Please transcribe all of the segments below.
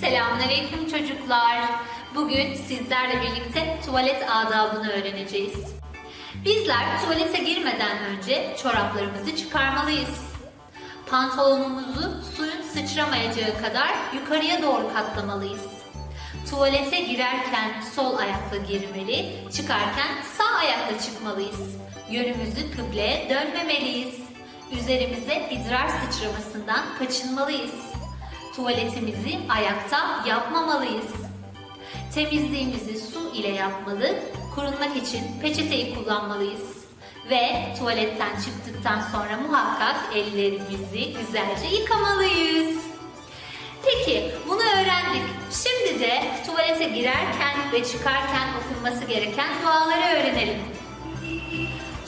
Selamünaleyküm çocuklar. Bugün sizlerle birlikte tuvalet adabını öğreneceğiz. Bizler tuvalete girmeden önce çoraplarımızı çıkarmalıyız. Pantolonumuzu suyun sıçramayacağı kadar yukarıya doğru katlamalıyız. Tuvalete girerken sol ayakla girmeli, çıkarken sağ ayakla çıkmalıyız. Yönümüzü kıbleye dönmemeliyiz. Üzerimize idrar sıçramasından kaçınmalıyız. Tuvaletimizi ayakta yapmamalıyız. Temizliğimizi su ile yapmalı, kurunmak için peçeteyi kullanmalıyız. Ve tuvaletten çıktıktan sonra muhakkak ellerimizi güzelce yıkamalıyız. Peki bunu öğrendik. Şimdi de tuvalete girerken ve çıkarken okunması gereken duaları öğrenelim.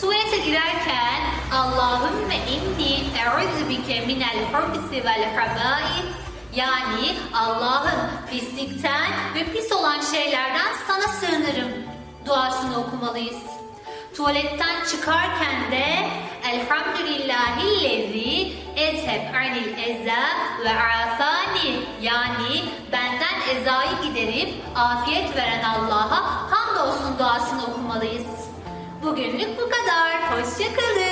Tuvalete girerken Allahümme inni e'udhu bike minel hubsi vel habaib yani Allah'ım pislikten ve pis olan şeylerden sana sığınırım duasını okumalıyız. Tuvaletten çıkarken de Elhamdülillahillezi ezheb anil eza ve afani yani benden ezayı giderip afiyet veren Allah'a hamdolsun duasını okumalıyız. Bugünlük bu kadar. Hoşçakalın.